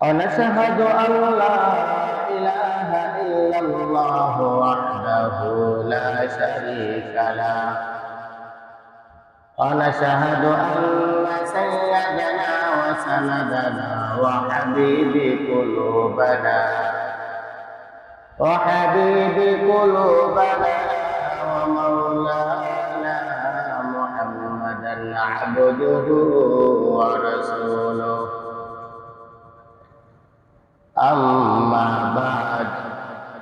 ونشهد أن لا إله إلا الله وحده لا شريك له. ونشهد أن سيدنا وسندنا وحبيب قلوبنا وحبيب قلوبنا ومولانا محمدا عبده ورسوله. أما بعد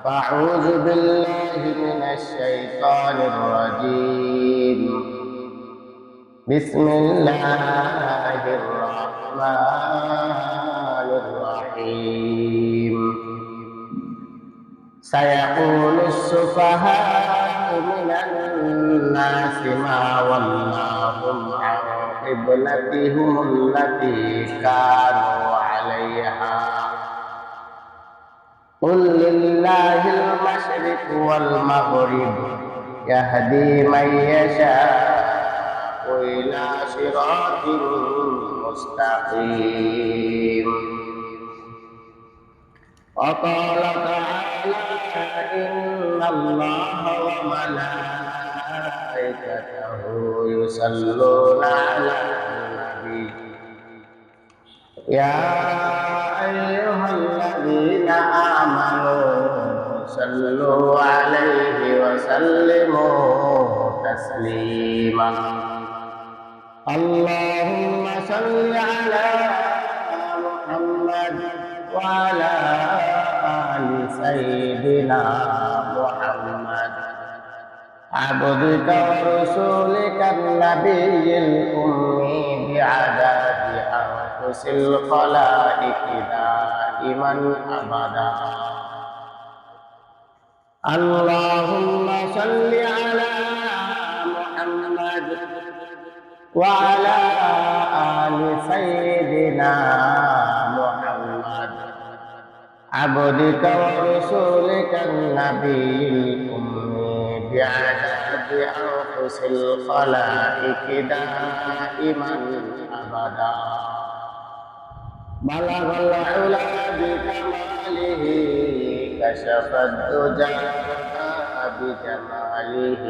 فأعوذ بالله من الشيطان الرجيم بسم الله الرحمن الرحيم سيقول السفهاء من الناس ما ولاهم عن قبلتهم التي كانوا لله المشرق والمغرب يهدي من يشاء إلى صراط مستقيم وقال تعالى إن الله وملائكته يصلون على النبي يا أيها الذين آمنوا صلوا عليه وسلموا تسليما اللهم صل على محمد وعلى آل سيدنا محمد عبدك ورسولك النبي الأمي بعدد أنفس الخلائق دائما أبدا اللهم صل على محمد وعلى آل سيدنا محمد عبدك ورسولك النبي الأمي بعدد أنفس الخلائق دائما أبدا بلغ العلا بكماله كشف الدجى بجماله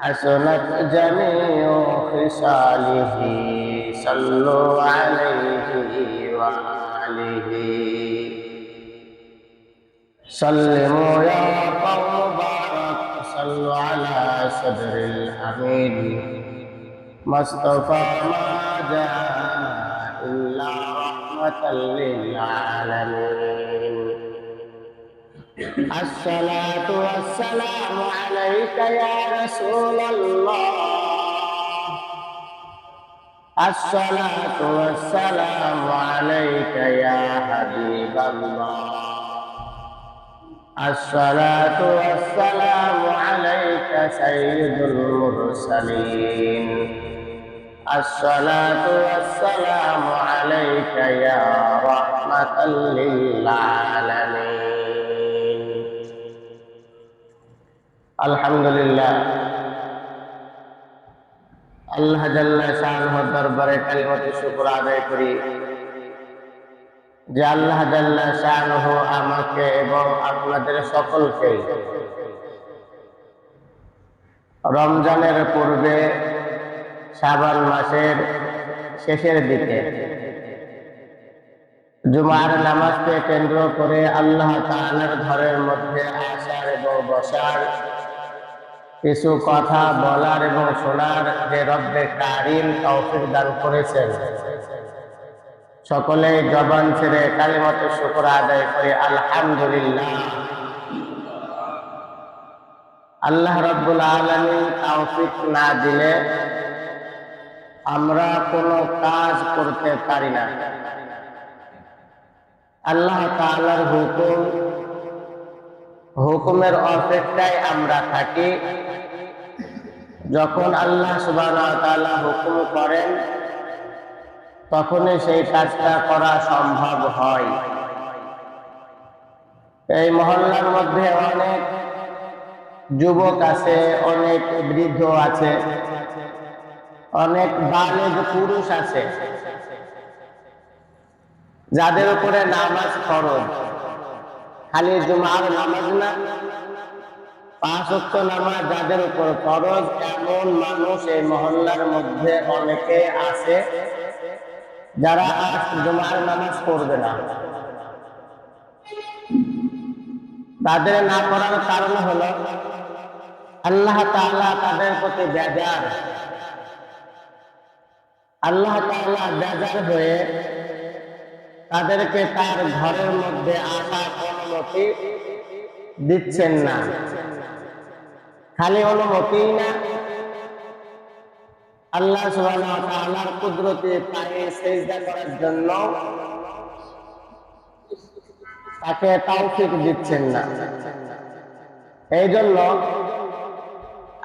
حسنت جميع خصاله. صلوا عليه وآله. سلموا يا قوم بارك صلوا على صدر الأمين مصطفى ما جاء إلا رحمة للعالمين. الصلاة والسلام عليك يا رسول الله. الصلاة والسلام عليك يا حبيب الله. الصلاة والسلام عليك سيد المرسلين. الصلاة والسلام عليك يا رحمة للعالمين. আলহামদুলিল্লাহ। আল্লাহ জাল্লাহ দরবারে কালিমতে শুক্র আদায় করি যে আল্লাহ জাল্লাহ শাহ আমাকে এবং আপনাদের সকলকে রমজানের পূর্বে সাবান মাসের শেষের দিকে জুমার নামাজকে কেন্দ্র করে আল্লাহ তালার ঘরের মধ্যে আসার এবং বসার কিছু কথা বলার এবং শোনার যে রব্বে কারিম তৌফিক দান করেছেন। সকলে জবান ছেড়ে কালিমতে শুকর আদায় করে আলহামদুলিল্লাহ। আল্লাহ রব্বুল আলমী তৌফিক না দিলে আমরা কোনো কাজ করতে পারি না। আল্লাহ তালার হুকুম, হুকুমের অপেক্ষায় আমরা থাকি। যখন আল্লাহ তাআলা হুকুম করেন, তখনই সেই কাজটা করা সম্ভব হয়। এই মহল্লার মধ্যে অনেক যুবক আছে, অনেক বৃদ্ধ আছে, অনেক বালেগ পুরুষ আছে, যাদের উপরে নামাজ ফরজ। খালি জুমার নামাজ না পাঁচ ওয়াক্ত নামাজ যাদের উপর ফরজ, এমন মানুষ এই মহল্লার মধ্যে অনেকে আছে যারা আজ জুমার নামাজ পড়বে না। তাদের না করার কারণ হলো আল্লাহ তাআলা তাদের প্রতি বেজার। আল্লাহ তাআলা বেজার হয়ে তাদেরকে তার ঘরের মধ্যে আসার অনুমতি দিচ্ছেন না। খালি অনুমতি না আল্লাহ তাআলার কুদরতে পায়ে সেজদা করার জন্য তাকে তৌফিক দিচ্ছেন না। এই জন্য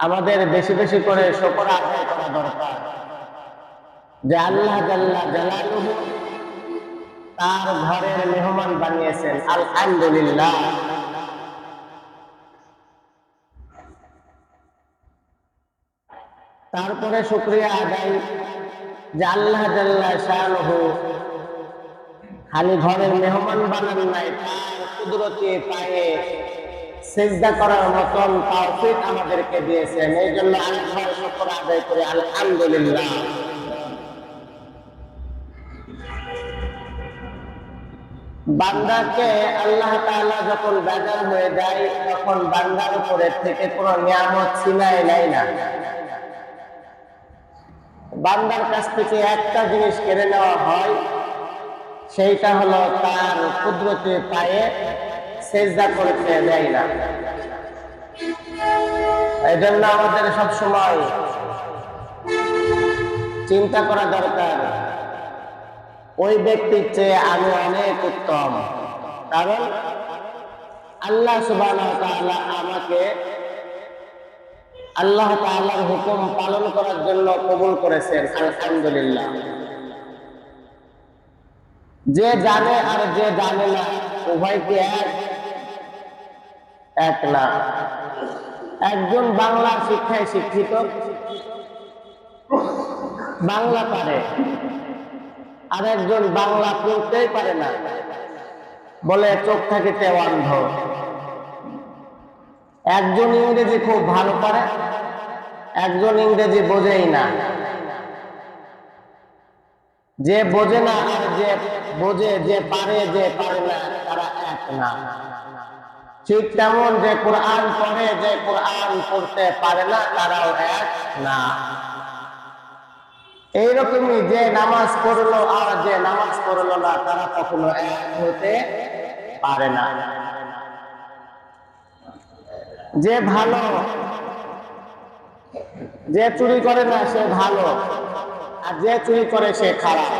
আমাদের বেশি বেশি করে শকর আদায় করা দরকার যে আল্লাহ জাল্লা জালালুহু তার ঘরের মেহমান বানিয়েছেন। আলহামদুলিল্লাহ। তারপরে শুক্রিয়া আদায় যে আল্লাহ জাল্লা শাহরুহু খালি ঘরের মেহমান বানান নাই, তার পায়ে সেজদা করার মতন তৌফিক আমাদেরকে দিয়েছেন। এই জন্য আল্লাহর আদায় আলহামদুলিল্লাহ। বান্দাকে আল্লাহ তাআলা যখন বেজার হয়ে যায়, তখন বান্দার উপরে থেকে কোনো নিয়ামত ছিনায় নেয় না। বান্দার কাছ থেকে একটা জিনিস কেড়ে নেওয়া হয়, সেইটা হলো তার কুদরতে পায়ে সেজদা করতে দেয় না। এই জন্য আমাদের সবসময় চিন্তা করা দরকার, ওই ব্যক্তির চেয়ে আমি অনেক উত্তম। কারণ আল্লাহ সুবাহ আমাকে আল্লাহ তাআলার হুকুম পালন করার জন্য কবুল করেছেন, আলহামদুলিল্লাহ। যে জানে আর যে জানে না উভয় কি এক এক না। একজন বাংলা শিক্ষায় শিক্ষিত, বাংলা পারে। আর একজন বাংলা পড়তেই পারে না, বলে চোখ থাকিতে অন্ধ একজন ইংরেজি খুব ভালো পারে, একজন ইংরেজি বোঝেই না। যে বোঝে না আর যে বোঝে, যে পারে যে পারে না, তারা এক না। ঠিক তেমন যে কোরআন পড়ে, যে কোরআন পড়তে পারে না, তারাও এক না। এইরকমই যে নামাজ পড়ল আর যে নামাজ পড়ল না, তারা কখনো এক হতে পারে না। যে ভালো, যে চুরি করে না, সে ভালো, আর যে চুরি করে সে খারাপ।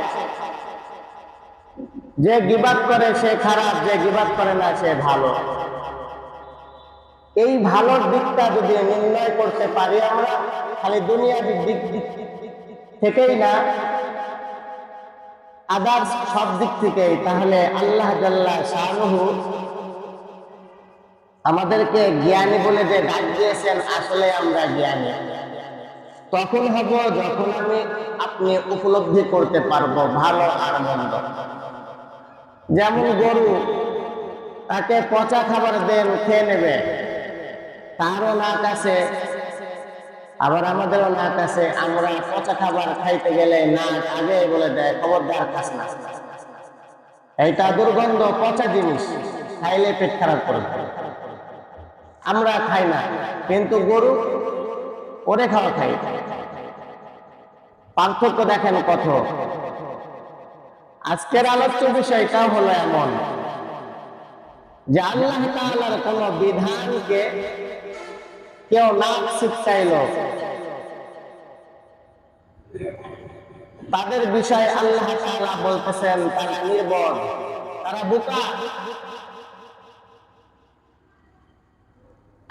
যে গিবাদ করে সে খারাপ, যে গিবাদ করে না, সে ভালো। এই ভালোর দিকটা যদি নির্ণয় করতে পারি আমরা খালি দুনিয়ার দিক থেকেই না আদার্স সব দিক থেকেই, তাহলে আল্লাহ জাল্লাহ শাহরুহু আমাদেরকে জ্ঞানী বলে যে ডাক দিয়েছেন, আসলে আমরা জ্ঞানী। তখন হব যখন আমি আপনি উপলব্ধি করতে পারব, ভালো আর মন্দ। যেমন গরু, তাকে পচা খাবার দেন, খেয়ে নেবে। তারও নাক আছে, আবার আমাদেরও নাক আছে। আমরা পচা খাবার খাইতে গেলে নাক আগে বলে দেয়, খবরদার খাস না। এইটা দুর্গন্ধ, পচা জিনিস, খাইলে পেট খারাপ করবে আমরা খাই না। কিন্তু গরু, ওরে খাওয়া খাই। পার্থক্য দেখেন কত। আজকের আলোচ্য বিষয়টা হলো এমন যে আল্লাহ তাআলার কোন বিধানকে কেউ নাক শিক্ষাইল তাদের বিষয়ে আল্লাহ তাআলা বলতেছেন, তারা নির্বোধ তারা বোকা।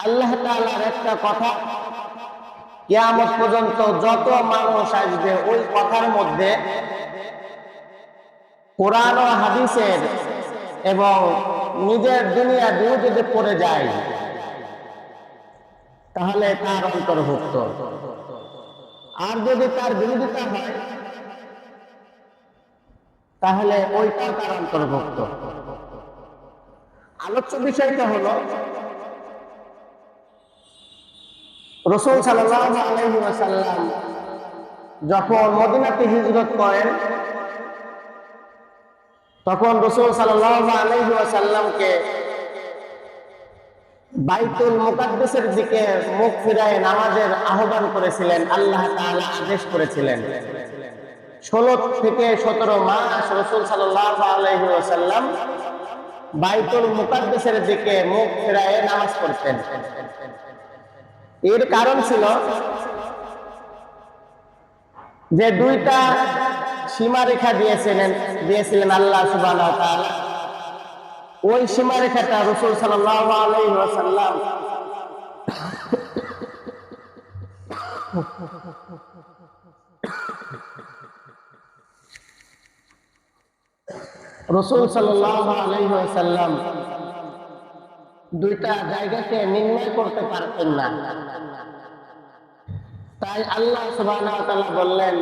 আল্লাহ তাআলার একটা কথা। কিয়ামত পর্যন্ত যত মানুষ আসবে, ওই কথার মধ্যে কোরআন হাদিসের এবং নিজের দুনিয়া দিয়ে যদি পড়ে যায়, তাহলে তার অন্তর্ভুক্ত। আর যদি তার বিরোধিতা হয়, তাহলে ওইটাও তার অন্তর্ভুক্ত। আলোচ্য বিষয়টা হলো রসুল ওয়াসাল্লাম যখন মদিনাতে হিজরত করেন, তখন রসুল সাল্লাল্লাহু বাইতুল মুকাদ্দাসের দিকে মুখ ফিরায় নামাজের আহ্বান করেছিলেন, আল্লাহ আদেশ করেছিলেন। ষোলো থেকে সতেরো মাস রসুল ওয়াসাল্লাম বাইতুল মুকাদ্দাসের দিকে মুখ ফিরায় নামাজ পড়তেন। এর কারণ ছিল যে দুইটা সীমারেখা দিয়েছিলেন দিয়েছিলেন আল্লাহ তাআলা। ওই সীমারেখাটা রাসূল ওয়াসাল্লাম রসুল ওয়াসাল্লাম দুইটা জায়গাকে নির্ণয় করতে পারতেন না। তাই আল্লাহ তাআলা বললেন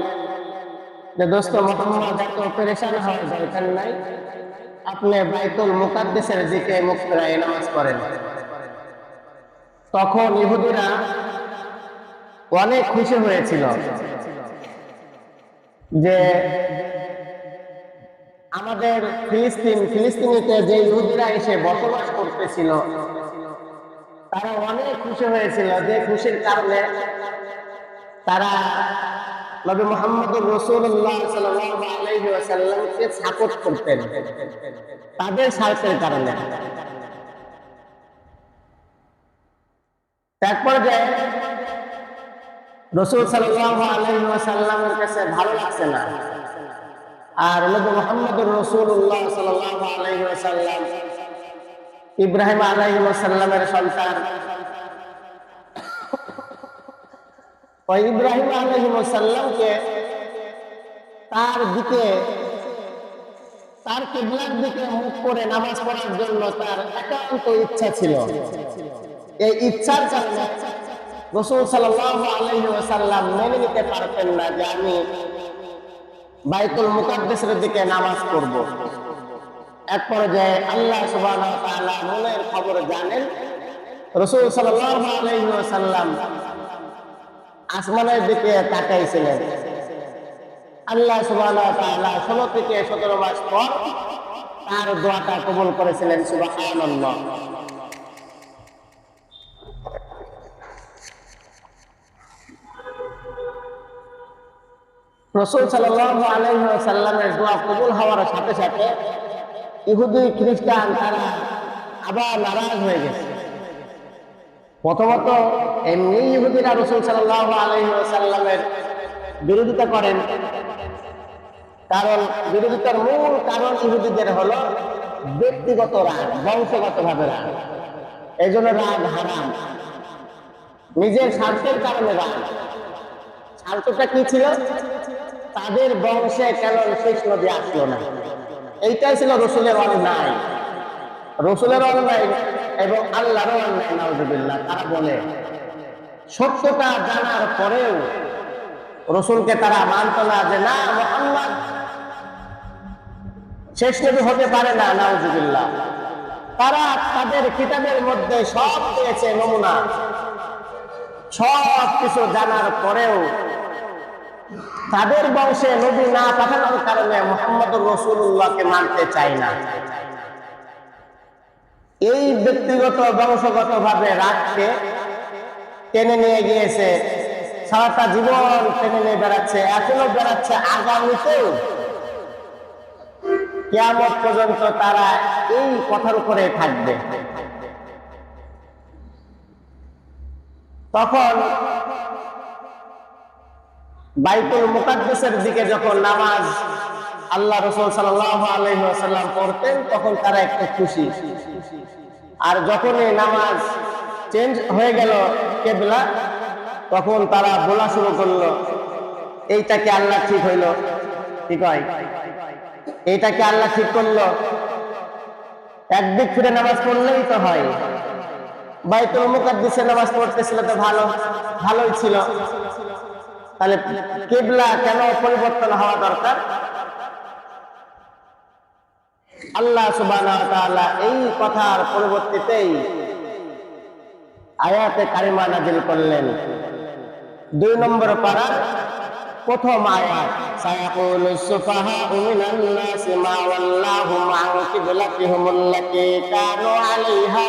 যে, দোস্ত মোহাম্মদ, এত পেরেশান হওয়ার দরকার নাই। আপনি বাইতুল মুকাদ্দাসের দিকে মুখ ফেরায় নামাজ পড়েন। তখন ইহুদিরা অনেক খুশি হয়েছিল যে আমাদের ফিলিস্তিন, ফিলিস্তিনিতে যে ইহুদিরা এসে বসবাস করতেছিল, তারা অনেক খুশি হয়েছিল যে খুশির কারণে তারা নবী মোহাম্মদুর রসুল্লাহ সাল্লামকে সাপোর্ট করতেন, তাদের স্বার্থের কারণে। তারপর যে রসুল সাল্লাহ কাছে ভালো লাগছে না। আর নবী মোহাম্মদুর রসুল্লাহ সাল্লাহ আলহিম ইব্রাহিম আলহিমের সন্তান। ওই ইব্রাহিম আলহিমসাল্লামকে তার দিকে, তার কিবলার দিকে মুখ করে নামাজ পড়ার জন্য তার একান্ত ইচ্ছা ছিল। এই ইচ্ছার কারণে রসুল সাল্লাহ আলহি ওসাল্লাম মেনে নিতে পারতেন না যে আমি বাইতুল মুকাদ্দেসের দিকে নামাজ পড়ব। এক পর্যায়ে আল্লাহ সুবাহ মনের খবর জানেন। রসুল ওসাল্লাম আসমানের দিকে তাকাইছিলেন। আল্লাহ তাআলা 16 থেকে 17 মাস পর তার দোয়াটা কবুল করেছিলেন, সুবহানাল্লাহ। রসুল ওয়াসাল্লামের দোয়া কবুল হওয়ার সাথে সাথে ইহুদি খ্রিস্টান তারা আবার নারাজ হয়ে গেছে। প্রথমত এমনি ইহুদিরা রসুল সাল্লাহ আলহিমের বিরোধিতা করেন। কারণ বিরোধিতার মূল কারণ ইহুদিদের হলো ব্যক্তিগত রাগ বংশগত ভাবে রাগ। এই জন্য রাগ হারাম। নিজের স্বার্থের কারণে রাগ। স্বার্থটা কি ছিল? তাদের বংশে কেন শেষ নদী আসলো না? এইটাই ছিল রসুলের অন্যায়। রসুলের অন্যায় এবং আল্লাহর অন্যায়, নাউজুবিল্লাহ, তারা বলে, সত্যটা জানার পরেও রসুলকে তারা মানত না যে, না, মোহাম্মদ, শেষ নবী হতে পারে না, নাউজুবিল্লাহ। তারা তাদের কিতাবের মধ্যে সব পেয়েছে নমুনা। সব কিছু জানার পরেও তাদের বংশে নবী না পাঠানোর কারণে মোহাম্মদ রসুল্লাহকে মানতে চায় না। এই ব্যক্তিগত বংশগত ভাবে রাগকে টেনে নিয়ে গিয়েছে। সারাটা জীবন টেনে নিয়ে বেড়াচ্ছে, এখনও বেড়াচ্ছে, আগামীতেও কেমন পর্যন্ত তারা এই কথার উপরে থাকবে। তখন বাইতুল মুকাদ্দাসের দিকে যখন নামাজ আল্লাহ রসুল ওয়াসাল্লাম পড়তেন, তখন তারা একটু খুশি। আর যখনই নামাজ চেঞ্জ হয়ে গেল কেবলা, তখন তারা বলা শুরু করল, এইটা কি আল্লাহ ঠিক হইল? কি কয়? এইটা কি আল্লাহ ঠিক করল? একদিক ফিরে নামাজ পড়লেই তো হয়। বাইতুল মুকাদ্দিসে নামাজ পড়তেছিল তো ভালো, ভালোই ছিল। তাহলে কিবলা কেন পরিবর্তন হওয়া দরকার? আল্লাহ তাআলা এই কথার পরবর্তীতেই আয়াতে কারিমা নাজিল করলেন। দুই নম্বর পাড়ার প্রথম আয়াত, সায়াকুলু সুফাহাউ মিনান নাসি মা ওয়াল্লাহুম আন কিবলাতিহিম আল্লাতী কানু আলাইহা।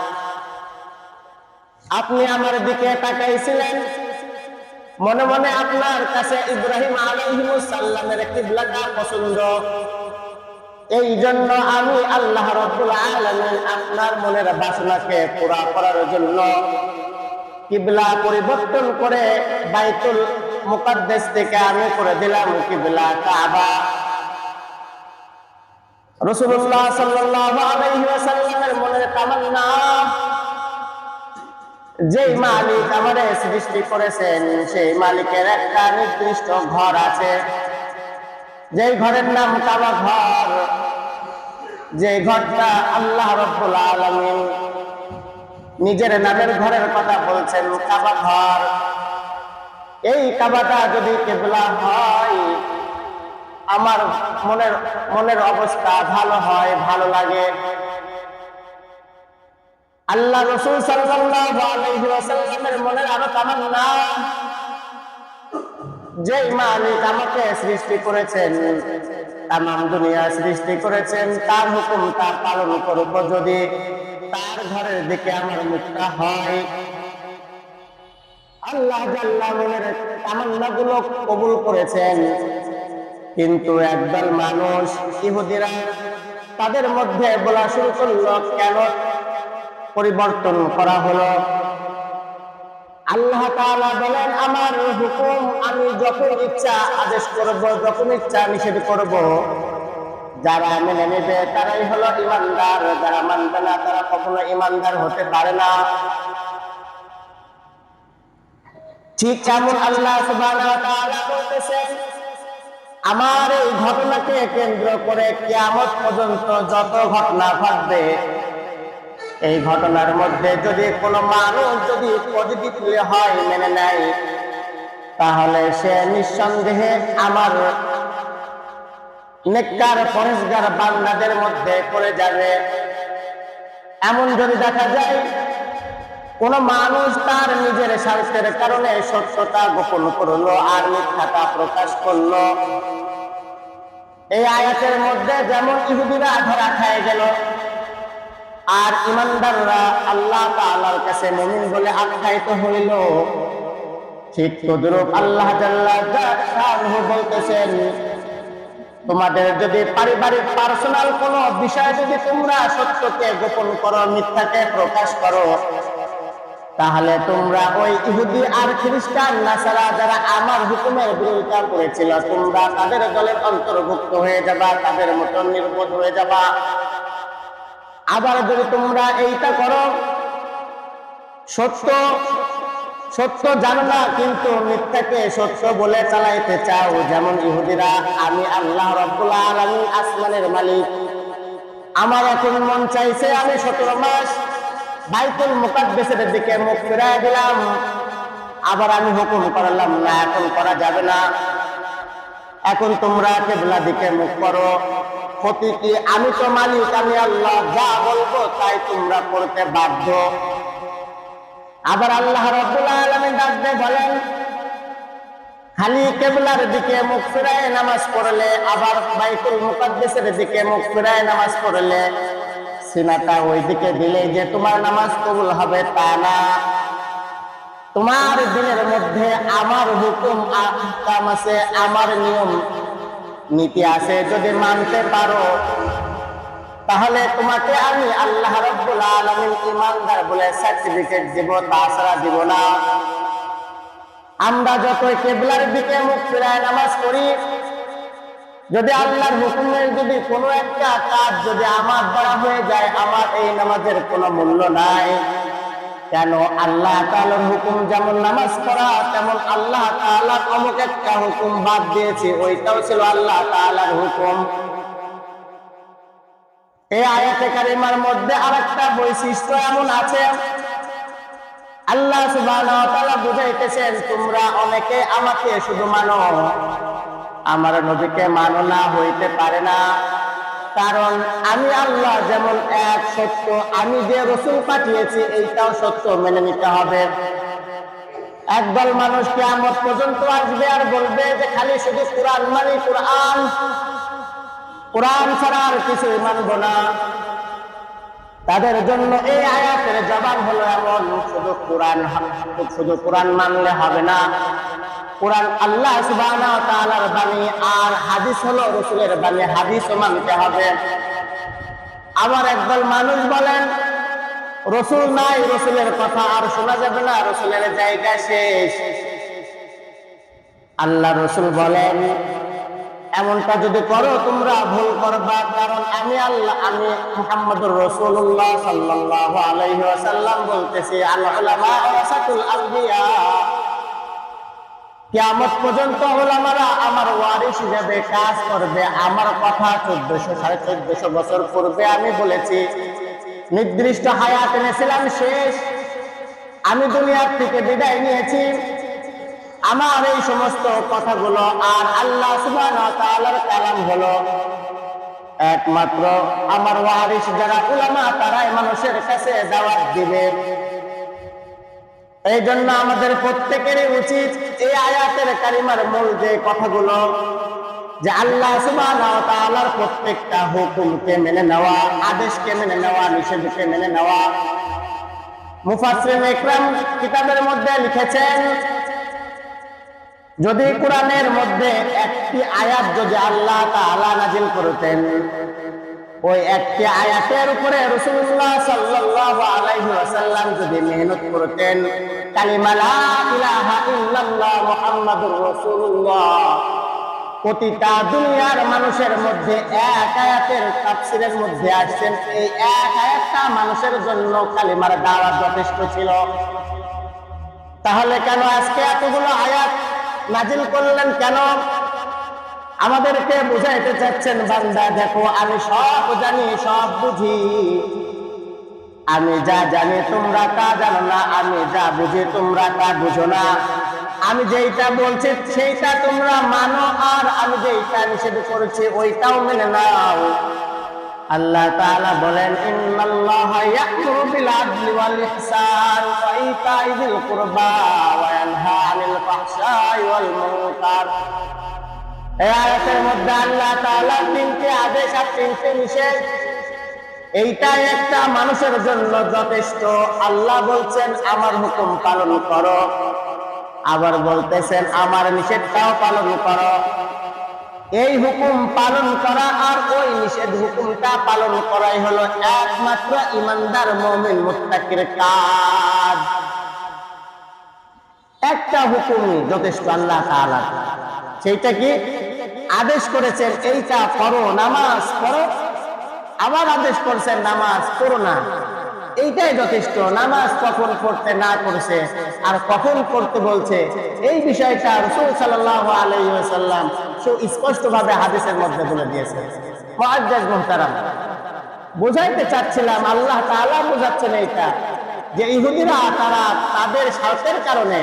আপনি আমার দিকে তাকাইছিলেন। মনে মনে আপনার কাছে ইব্রাহিম আলাইহিমুস সাল্লামের কিবলাটা পছন্দ। এই জন্য আমি আল্লাহ আপনার মনের বাসনাকে পুরা করার জন্য কিবলা পরিবর্তন করে বাইতুল মুকাদ্দাস থেকে আমি করে দিলাম কিবলা কাবা। রাসূলুল্লাহ সাল্লাল্লাহু আলাইহি ওয়াসাল্লামের মনের তামান্না যেই মালিক আমাদের সৃষ্টি করেছেন, সেই মালিকের একটা নির্দিষ্ট ঘর আছে। যেই ঘরের নাম কাবা ঘর যে ঘরটা আল্লাহ রব্বুল আলামিন নিজের নামের ঘরের কথা বলছেন, কাবা ঘর। এই কাবাটা যদি কেবলা হয়, আমার মনের মনের অবস্থা ভালো হয়, ভালো লাগে। আল্লাহ রসুল মনের আরও তামান্না যে মালিক আমাকে সৃষ্টি করেছেন তাম দুনিয়া সৃষ্টি করেছেন, তার হুকুম তা পালন করব যদি তার ঘরের দিকে আমার মুখটা হয়। আল্লাহ মনের তামান্না গুলো কবুল করেছেন। কিন্তু একদল মানুষ, ইহুদিরা তাদের মধ্যে বলা শুরু করল, কেন পরিবর্তন করা হলো। আল্লাহ বলেন, আমার হুকুম আমি যখন ইচ্ছা আদেশ করব, যখন ইচ্ছা নিষেধ করব, যারা মেনে নেবে তারাই হলো ইমানদার। যারা মানবে না, তারা কখনো ইমানদার হতে পারে না। ঠিক যেমন আল্লাহ আমার এই ঘটনাকে কেন্দ্র করে কিয়ামত পর্যন্ত যত ঘটনা ঘটবে এই ঘটনার মধ্যে যদি কোনো মানুষ যদি পজিটিভলি হয়, মেনে নেয়, তাহলে সে নিঃসন্দেহে আমার নেককার পরেশগার বান্দাদের মধ্যে পড়ে যাবে। এমন যদি দেখা যায়, কোন মানুষ তার নিজের স্বার্থের কারণে সত্যতা গোপন করল আর মিথ্যাটা প্রকাশ করল। এই আয়াতের মধ্যে যেমন ইহুদিরা ধরা খায় গেল আর ইমানদাররা আল্লাহ তাআলার কাছে মুমিন বলে আখ্যায়িত হইল। ঠিক তদ্রুপ আল্লাহ জাল্লা শাহু বলতেছেন তোমাদের যদি পারিবারিক পার্সোনাল কোন বিষয় যদি তোমরা সত্যকে গোপন করো মিথ্যাকে প্রকাশ করো তাহলে তোমরা ওই ইহুদি আর খ্রিস্টান নাসারা যারা আমার হুকুমের বিরোধিতা করেছিল তোমরা তাদের দলের অন্তর্ভুক্ত হয়ে যাবা তাদের মতন নির্বোধ হয়ে যাবা। আবার যদি তোমরা এইটা করো, সত্য সত্য জানো না, কিন্তু মিথ্যাকে সত্য বলে চালাইতে চাও। যেমন ইহুদিরা, আমি আল্লাহ রব্বুল আলামিন আসমানের মালিক। আমার এখন মন চাইছে আমি সতেরো মাস বাইতুল মুকাদ্দাসের দিকে মুখ ফিরাই দিলাম। আবার আমি হুকুম করলাম, না, এখন করা যাবে না। এখন তোমরা কেবলা দিকে মুখ করো। ক্ষতি কি আমি তো মালিক, আমি আল্লাহ, যা বলব তাই তোমরা করতে বাধ্য। আবার আল্লাহ রব্বুল আলামিন ডাক বলেন, খালি কেবলার দিকে মুখ ফিরায় নামাজ পড়লে, আবার বাইতুল মুকাদ্দেসের দিকে মুখ ফিরায় নামাজ পড়লে সিনাটা ওই দিকে দিলে যে তোমার নামাজ কবুল হবে তা না। তোমার দিনের মধ্যে আমার হুকুম আহকাম আছে, আমার নিয়ম নীতি আছে, যদি মানতে পারো, তাহলে তোমাকে আমি আল্লাহ রাব্বুল আলামিন ইমানদার বলে সার্টিফিকেট দিব, তাছাড়া দিব না। আমরা যতই কেবলার দিকে মুখ ফিরায় নামাজ পড়ি, যদি আল্লাহর হুকুমের যদি কোনো একটা কাজ যদি আমার দ্বারা হয়ে যায়, আমার এই নামাজের কোনো মূল্য নাই। কেন আল্লাহ তাআলার হুকুম যেমন নামাজ পড়া, তেমন আল্লাহ তাআলা অমুক একটা হুকুম বাদ দিয়েছে, ওইটাও ছিল আল্লাহ তাআলার হুকুম। এই আয়াতে কারিমার মধ্যে আরেকটা বৈশিষ্ট্য এমন আছে। আল্লাহ বুঝাইতেছেন, তোমরা অনেকে আমাকে শুধু মানো, আমার নবীকে মানো না, হইতে পারে না। কারণ আমি আল্লাহ যেমন এক সত্য, আমি যে রসুল পাঠিয়েছি এইটাও সত্য মেনে নিতে হবে। একদল মানুষ কিয়ামত পর্যন্ত আসবে আর বলবে যে খালি শুধু কোরআন মানে কোরআন। কোরআন ছাড়া আর কিছুই মানব না। তাদের জন্য এই আয়াতের জবাব হলো এমন, শুধু কোরআন শুধু কোরআন মানলে হবে না। কোরআন আল্লাহ সুবহানাহু ওয়া তাআলার বাণী আর হাদিস হলো রসুলের বাণী হাদিসও মানতে হবে। আবার একদল মানুষ বলেন, রসুল নাই রসুলের কথা আর শোনা যাবে না, রসুলের জায়গা শেষ। আল্লাহ রসুল বলেন, এমনটা যদি করো, তোমরা ভুল করবা, কারণ আমি আল্লাহ, আমি মুহাম্মদুর রসুল্লাহ সাল্লাল্লাহু আলাইহি ওয়াসাল্লাম বলতেছি আল উলামা ওয়ারাসাতুল আম্বিয়া। কিয়ামত পর্যন্ত ওলামারা আমার ওয়ারিস হিসেবে কাজ করবে, আমার কথা চোদ্দশো সাড়ে চোদ্দশো বছর পূর্বে আমি বলেছি। নির্দিষ্ট হায়াত এনেছিলাম, শেষ। আমি দুনিয়ার থেকে বিদায় নিয়েছি। আমার এই সমস্ত কথাগুলো আর আল্লাহ তাআলার কালাম হলো একমাত্র আমার ওয়ারিস যারা উলামা তারাই মানুষের কাছে দাওয়াত দিবে। এই জন্য আমাদের প্রত্যেকেরই উচিত এই আয়াতের কারিমার মূল যে কথাগুলো, যে আল্লাহ তাআলার প্রত্যেকটা হুকুমকে মেনে নেওয়া, আদেশকে মেনে নেওয়া, নিষেধকে মেনে নেওয়া। মুফাসসিরিন ইকরাম কিতাবের মধ্যে লিখেছেন, যদি কোরআনের মধ্যে একটি আয়াত যদি আল্লাহ তাআলা নাজিল করতেন ওই একটি আয়াতের উপরে রাসূলুল্লাহ সাল্লাল্লাহু আলাইহি ওয়াসাল্লাম যদি মেহনত করতেন, কালিমা লা ইলাহা ইল্লাল্লাহ মুহাম্মাদুর রাসূলুল্লাহ। প্রতিটা দুনিয়ার মানুষের মধ্যে এক আয়াতের তাফসিরের মধ্যে আসছেন, এই এক আয়াতটা মানুষের জন্য কালিমার দাওয়াত যথেষ্ট ছিল। তাহলে কেন আজকে এতগুলো আয়াত নাজিল করলেন কেন? আমাদেরকে বুঝাইতে চাচ্ছেন, বান্দা, দেখো, আমি সব জানি, সব বুঝি। আমি যা জানি, তোমরা তা জানো না। আমি যা বুঝি, তোমরা তা বুঝো না। আমি যেইটা বলছি, সেইটা তোমরা মানো, আর আমি যেইটা নিষেধ করেছি, ওইটাও মেনে নাও। আল্লাহ তাআলা বলেন, ইন্নাল্লাহা ইয়া'মুরু বিল আদলি ওয়াল ইহসান ওয়া ইতাই যিল কুরবা ওয়া ইয়ানহা আনিল ফাহশাই ওয়াল মুনকার এই আয়াতের মধ্যে আল্লাহ তিনটি আদেশ আর তিনটি নিষেধ। একটা মানুষের জন্য যথেষ্ট। আল্লাহ বলছেন, আমার হুকুম পালন করো। আবার বলতেছেন, আমার নিষেধটাও পালন করো। এই হুকুম পালন করা আর ওই নিষেধ হুকুমটা পালন করাই হলো একমাত্র ইমানদার মমিন মুত্তাকির কাজ। একটা হুকুম যথেষ্ট আল্লাহ তাআলা। সেইটা কি? আদেশ করেছেন, এইটা করো নামাজ পড়ো। আবার আদেশ করছেন, নামাজ পড়ো না। এইটাই যথেষ্ট। নামাজ কখন পড়তে না করছে আর কখন পড়তে বলছে, এই বিষয়টা রসুল সাল্লাহ আলাইসাল্লাম সুস্পষ্ট ভাবে হাদিসের মধ্যে বলে দিয়েছে। মুআজ্জাজ মুহতারাম, বুঝাইতে চাচ্ছিলাম, আল্লাহ তাআলা বোঝাচ্ছেন এইটা, যে ইহুদিরা তারা তাদের স্বার্থের কারণে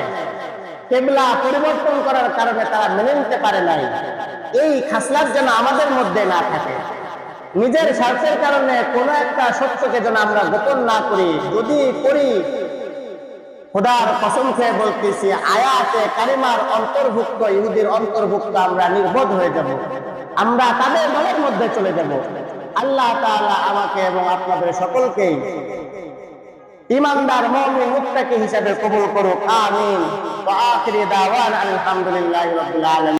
কেবলা পরিবর্তন করার কারণে তারা মেনে নিতে পারে নাই। এই খাসলাত যেন আমাদের মধ্যে না থাকে। নিজের স্বার্থের কারণে কোন একটা সত্যকে যেন আমরা গোপন না করি, যদি করি, খোদার কসম বলতেছি, আয়াতে কারিমার অন্তর্ভুক্ত, ইহুদির অন্তর্ভুক্ত আমরা নির্বোধ হয়ে যাব। আমরা তাদের মনের মধ্যে চলে যাব। আল্লাহ তাআলা আমাকে এবং আপনাদের সকলকেই ইমানদার মৌমি মুক্তাকে হিসাবে কবুল করুক আমিন। আখরি দাওয়ান আলহামদুলিল্লাহ রবিল আলম